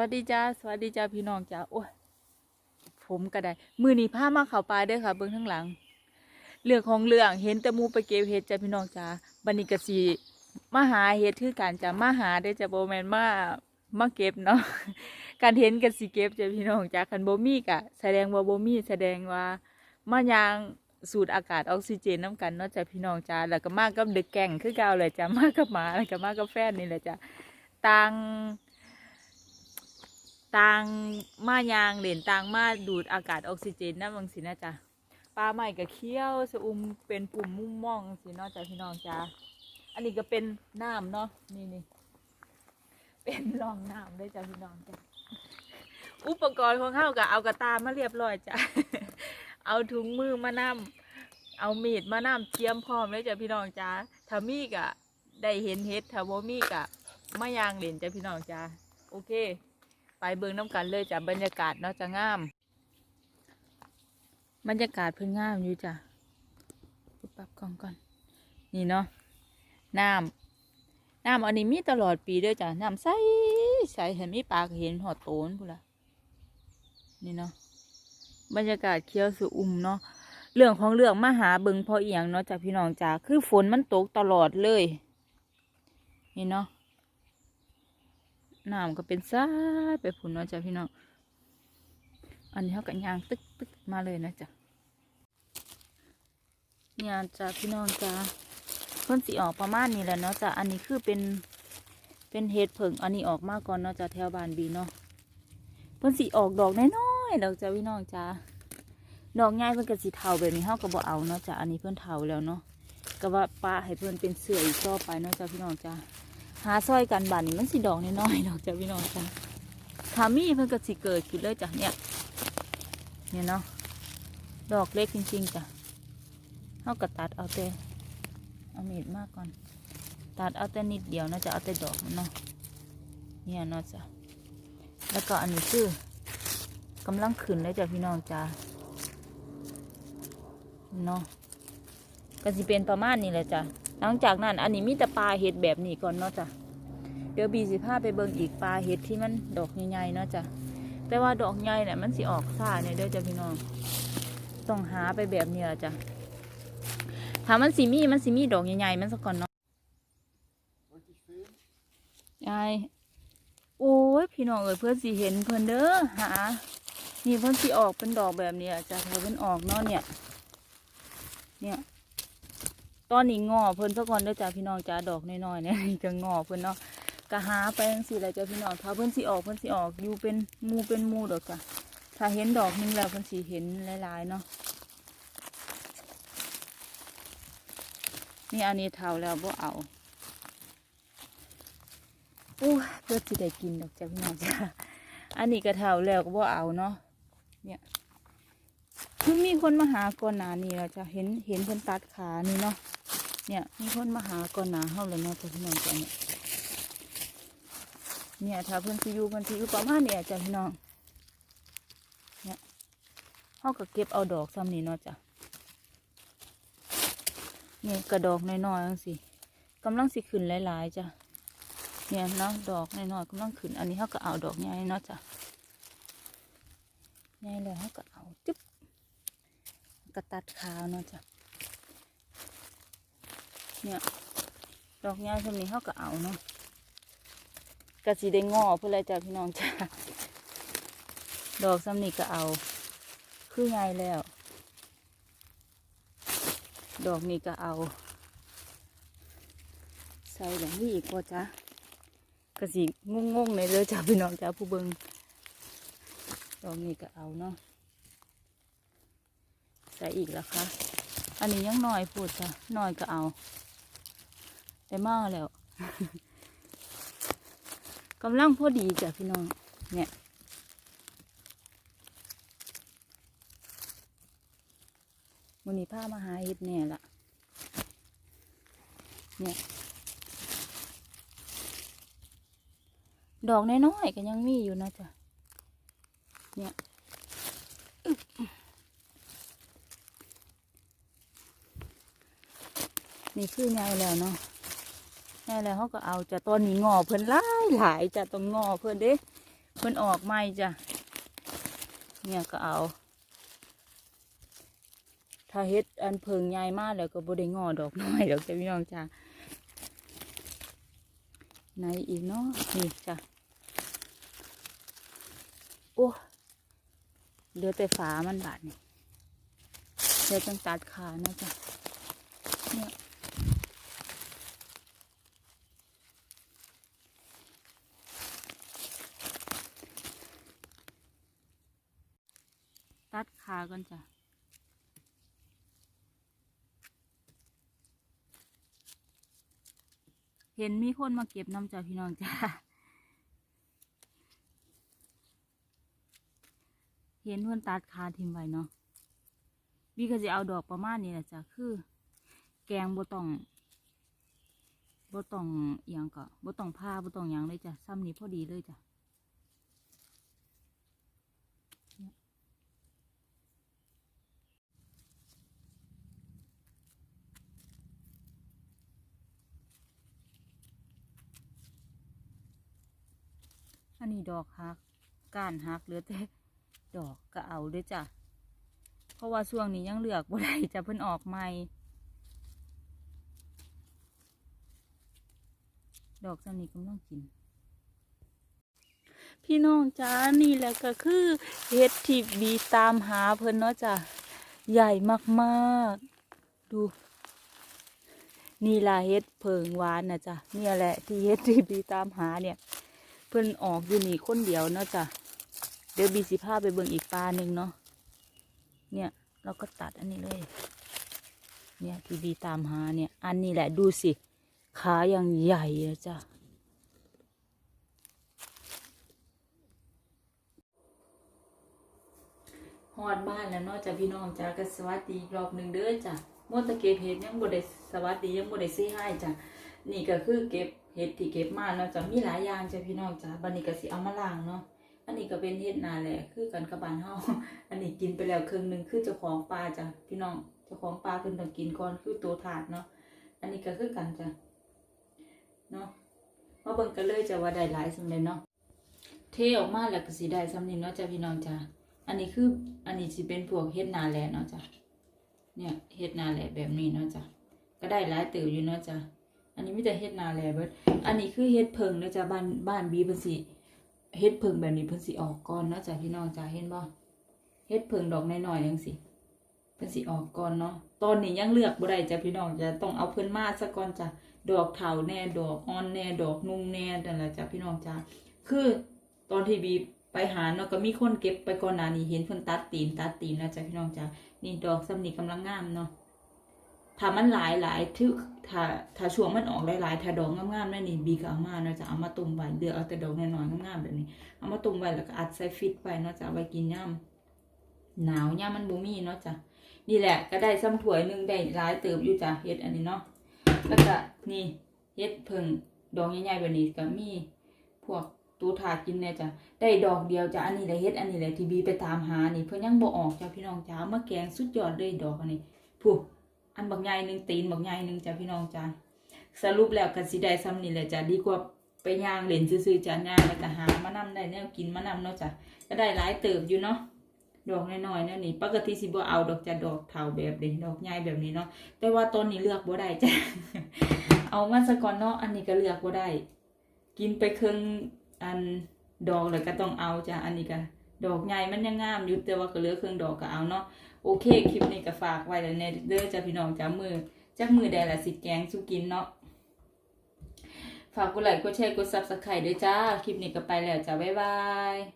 วัสดีจ้าสวัสดีจ้าพี่น้องจ้าโอ้ยผมก็ได้ มือนี้ามาเข้าป่าเด้อค่ะ เบื้องข้างหลัง เรื่องของเรื่องเห็นแต่มูไปเก็บเห็ดจ้าพี่น้องจ้าบันนี้กสีมาหาเห็ดคือการจะมาหาได้จ้าโบแมนมามาเก็บเนาะการเห็นกันสิเก็บจ้าพี่น้องจ้าคันโบมีกะ แสดงว่าโบมีแสดงว่ามายางสูดอากาศออกซิเจนน้ำกันเนาะจ้าพี่น้องจ้าแล้วก็มากับเด็กแก่งคือเก่าเลยจ้ามากับหมาแล้วก็มากับแฟนนี่แหละจ้าต่าง ต่างมายางเหรนต่างมาดูดอากาศออกซิเจนนะบางสินะจ๊ะปลาใหม่กับเขี้ยวสะอุมเป็นปุ่มมุ่มม่องสิเนาะจ้ะพี่น้องจ้าอันนี้ก็เป็นน้ำเนาะนี่นี่เป็นรองน้ำเลยจ้ะพี่น้องจ้ะอุปกรณ์ของเขาก็เอากระตามาเรียบร้อยจ้ะเอาถุงมือมานำเอามีดมานำเตรียมพร้อมเลยจ้ะพี่น้องจ้าถ้ามีกะได้เห็นเห็ดถ้าบ่มีกะมายางเหรนจ้ะพี่น้องจ้าโอเค ไปเบิ่งน้ำกันเลยจ้ะบรรยากาศเนาะจะงาม บรรยากาศเพิ่งงามอยู่จ้ะปุ๊บปับกล้องก่อน นี่เนาะน้ำน้ำอันนี้มีตลอดปีเด้อจ้ะน้ำใสใสเห็นมีปลาเห็นหอดโตนพูนละนี่เนาะบรรยากาศเขียวสุอุ่มเนาะเรื่องของเรื่องมาหาเบิงพอเอียงเนาะจากพี่น้องจ้าคือฝนมันตกตลอดเลย นี่เนาะ น้ำก็เป็นซ้าไปผุนเนาะจ้ะพี่น้อง อันนี้เขาก็ยางตึกตึกมาเลยนะจ๊ะเนี่ยจ้ะพี่น้องจ้ะเพิ่นสีออกประมาณนี้แหละเนาะจ้ะ อันนี้คือเป็นเป็นเห็ดเผิงอันนี้ออกมาก่อนเนาะจ้ะแถวบานบีเนาะ เพิ่นสีออกดอกน้อยๆดอกจ้ะพี่น้องจ้ะดอกง่ายเพิ่นก็สีเทาแบบนี้เฮาก็บ่เอาเนาะจ้ะ อันนี้เพิ่นเทาแล้วเนาะก็ว่าป้าให้เพิ่นเป็นเสืออีกต่อไปเนาะจ้ะพี่น้องจ้ะ หาซอยกันบานนี่มันสิดอกน้อยๆดอกจ้ะพี่น้องจ้ะถามีเพิ่นก็สิเกิดขึ้นเลยจ้ะเนี่ยเนี่ยเนาะดอกเล็กจริงๆจ้ะเฮาก็ตัดเอาแต่เอามีดมากก่อน ตัดเอาแต่นิดเดียวนะจะเอาแต่ดอกมันเนาะเนี่ยเนาะจ้ะแล้วก็อันนี้คือกำลังขึ้นเลยจ้ะพี่น้องจ้ะเนาะก็สิเป็นประมาณนี้แหละจ้ะ หลังจากนั้นอันนี้มีแต่ปลาเห็ดแบบนี้ก่อนเนาะจ้ะเดี๋ยวบีสิพาไปเบิ่งอีกปลาเห็ดที่มันดอกใหญ่ๆเนาะจ้ะแต่ว่าดอกใหญ่เนี่ยมันสิออกซ่าเนี่ยเด้อจ้ะพี่น้องต้องหาไปแบบนี้ละจ้ะถามันสิมีมันสิมีดอกใหญ่ๆมันสักก่อนเนาะยายโอ้ยพี่น้องเอ้ยเพื่อนสิเห็นเพื่อนเด้อหานี่เพื่อนสิออกเป็นดอกแบบนี้อะจ้ะถ้าเพื่อนออกเนาะเนี่ย เนี่ย ตอนนี้งอเพิ่นซะก่อนเด้อจ้าพี่น้องจ้าดอกน้อยๆเนี่ยจะงอเพิ่นเนาะก็หาไปจังซี่แหละจ้าพี่น้องถ้าเพิ่นสิออกเพิ่นสิออกอยู่เป็นมูเป็นมูดอกจ้ะถ้าเห็นดอกหนึงแล้วเพิ่นสิเห็นหลายๆเนาะนี่อันนี้เท่าแล้วบ่เอาโอ้เพื่อสิได้กินดอกจ้าพี่น้องจ้าอันนี้ก็เท่าแล้วก็บ่เอาเนาะเนี่ย คือมีคนมาหาก่อนหนานี้แล้วจ้ะเห็นเห็นเพิ่นตัดขานี่เนาะเนี่ย มีคนมาหาก่อนหนาเฮาเลยเนาะพี่น้องจ้ะเนี่ยเนี่ยถ้าเพิ่นสิอยู่เพิ่นสิอยู่ประมาณเนี่ยจ้ะพี่น้องเนี่ยเฮาก็เก็บเอาดอกซ้ำนี่เนาะจ้ะเนี่ยกระดอกน้อยๆจังซี่กำลังสิขึ้นหลายๆจ้ะเนี่ยเนาะดอกน้อยๆกำลังขึ้น อันนี้เฮาก็เอาดอกใหญ่เนาะจ้ะใหญ่แล้วเฮาก็เอาจึ๊บ ก็ตัดขาวเนาะจ้ะเนี่ยดอกยาช่วงนี้เขาก็เอาเนาะกระสีได้งอเพื่ออะไรจ้ะพี่น้องจ้าดอกซ้ำนี่ก็เอา คือไงแล้ว ดอกนี้ก็เอา ใส่แบบนี้อีกพอจ้ะกระสีงงๆในเลยจ้ะพี่น้องจ้าผู้เบิงดอกนี้ก็เอาเนาะ ส่อีกแล้วคะอันนี้ยังน้อยพูดจ้ะน้อยก็เอา ได้มากแล้วกำลังพอดีจ้ะพี่น้อง เนี่ยวันนี้พามาหาเห็ดแน่ละเนี่ยดอกน้อยๆก็ยังมีอยู่นะจ๊ะเนี่ยอึ๊บ นี่คือไงแล้วเนาะแน่แล้วเขาก็เอาจะตอนนี้งอเพิ่นหลายหลายจะต้องงอเพิ่นเด้เพิ่นออกใหม่จ้ะเนี่ยก็เอา ถ้าเฮ็ดอันเพิงใหญ่มากแล้วก็บ่ได้งอดอกน้อยดอกจ้ะพี่น้องจ้ะไหนอีกเนาะนี่จ้ะโอ้เหลือแต่ฝามันบาดนี่เดี๋ยวต้องตัดขานะจ้ะเนี่ย ตัดขาก่อนจ้ะเห็นมีคนมาเก็บน้ำจ้าพี่น้องจ้าเห็นเพื่อนตัดคาทิมไว้เนาะวีก็จะเอาดอกประมาณนี้แหละจ้ะคือ แกงบต้องบต้องอหยังก็บต้องผ้าบต้องหยังเลยจ้ะซ้ำนี้พอดีเลยจ้ะ อันนี้ดอกหักก้านหักเหลือแต่ดอกก็เอาด้วยจ้ะ เพราะว่าช่วงนี้ยังเลือกบ่ได้จะเพิ่นออกใหม่ ดอกสำนี้กำลังกิน พี่น้องจ้านี่แหละก็คือเห็ดที่บีตามหาเพิ่นเนาะจ้ะ ใหญ่มากๆ ดูนี่ละเห็ดเพิงหวานนะจ้ะเนี่ยแหละที่เห็ดที่บีตามหาเนี่ย พิ่นออกอยู่นี่คนเดียวเนาะจ้ะเดี๋ยวบีสิพาไปเบิ่งอีกปลาหนึ่งเนาะเนี่ยเราก็ตัดอันนี้เลย เนี่ยที่บีตามหาเนี่ย อันนี้แหละดูสิ ขาอยังใหญ่อะจ้ะฮอดบ้านแล้วเนาะจ้ะพี่น้องจ้ะก็สวัสดีอีกรอบหนึ่งเด้อจ้ะมดตะเก็บเห็ดยังบ่ได้สวัสดียังบ่ได้ซี้ให้จ้ะนี่ก็คือเก็บ เห็ดที่เก็บมาเนาะจะมีหลายอย่างจ้ะพี่น้องจ้ะบัดนี้ก็สิเอามาล้างเนาะอันนี้ก็เป็นเห็ดนาแหละคือกันกับบ้านเฮาอันนี้กินไปแล้วครึ่งหนึ่งคือเจ้าของปลาจ้ะพี่น้องเจ้าของปลาเพิ่นต้องกินก่อนคือตัวถาดเนาะอันนี้ก็คือกันจ้ะเนาะมาเบิ่งกันเลยจ้ะว่าได้หลายสำเร็จเนาะเทออกมาแล้วก็สิได้สำนี้เนาะจ้ะพี่น้องจ้ะอันนี้คืออันนี้สิเป็นพวกเฮ็ดนาแหลเนาะจ้ะเนี่ยเฮ็ดนาแหลแบบนี้เนาะจ้ะก็ได้หลายเติบอยู่เนาะจ้ะ อันนี้มีแต่เฮ็ดนาแลเบิดอันนี้คือเฮ็ดเพิงเนะจ้ะบ้านบ้านบีเพิ่นสิเฮ็ดเพิงแบบนี้เพิ่นสิออกก่อนเนาะจ้ะพี่น้องจ้ะเห็นบ่เฮ็ดเพิงดอกน้อยๆจังซี่เพิ่นสิออกก่อนเนาะตอนนี้ยังเลือกบ่ได้จ้ะพี่น้องจ้ะต้องเอาเพิ่นมาซะก่อนจ้ะดอกเถาแน่ดอกอ่อนแน่ดอกนุ่งแน่นั่นแหละจ้ะพี่น้องจ้ะคือตอนที่บีไปหาเนาะก็มีคนเก็บไปก่อนหน้านี้เห็นเพิ่นตัดตีนตัดตีนนะจ้ะพี่น้องจ้ะนี่ดอกสำนีกำลังงามเนาะ ถ้ามันหลายหลายทึกถ้าถ้าช่วงมันออกหลายหลายถ้าดอกงามๆนั่นนี่บีก็เอามาเนาะจะเอามาตุ่มไว้เดือเอาแต่ดอกน้อยๆงามๆแบบนี้ เอามาตุ่มไว้แล้วก็อัดใส่ฟิตไว้เนาะจะเอาไว้กินย่ำหนาวยามมันบ่มีเนาะจ้ะนี่แหละก็ได้ซ้ำถ้วยหนึ่งได้หลายเติบอยู่จ้ะเฮ็ดอันนี้เนาะแล้วก็นี่เฮ็ดเพิ่งดอกใหญ่ๆแบบนี้ก็มีพวกตูถาดกินเนี่ยจ้ะได้ดอกเดียวจ้ะอันนี้แหละเฮ็ดอันนี้แหละที่บีไปตามหานี่เพิ่อนยังบ่ออกจ้ะพี่น้องจ้ามาแกงสุดยอดเลยดอกอันนี้ผู้ อันบักใหญ่หนึงตีนบักใหญ่หนึงจ้ะพี่น้องจ้าสรุปแล้วก็สิได้ซ้ำนี่แหละจ้ะดีกว่าไปย่างเล่นซื่อๆจ้ะย่างแล้วก็หามานํได้แนวกินมานํเนาะจ้ะก็ได้หลายเติบอยู่เนาะดอกน้อยๆเนี่ยนี่ปกติสิบ่เอาดอกจะดอกเฒ่าแบบนี้ดอกใหญ่แบบนี้เนาะแต่ว่าตอนนี้เลือกบ่ได้จ้ะเอามาซะก่อนเนาะอันนี้ก็เลือกบ่ได้ กินไปครึ่งอันดอกเลยก็ต้องเอาจ้ะอันนี้ก็ดอกใหญ่มันยังงามอยู่แต่ว่าก็เหลือครึ่งดอกก็เอาเนาะ โอเค คลิปนี้ก็ฝากไว้แล้วเนเด้อจ้ะพี่น้องจ้ามือจักมือไดละสิแกงสุกินเนาะฝากกดไลค์กดแชร์กดซับสไครต์ด้วยจ้า คลิปนี้ก็ไปแล้วจ้าบ๊ายบาย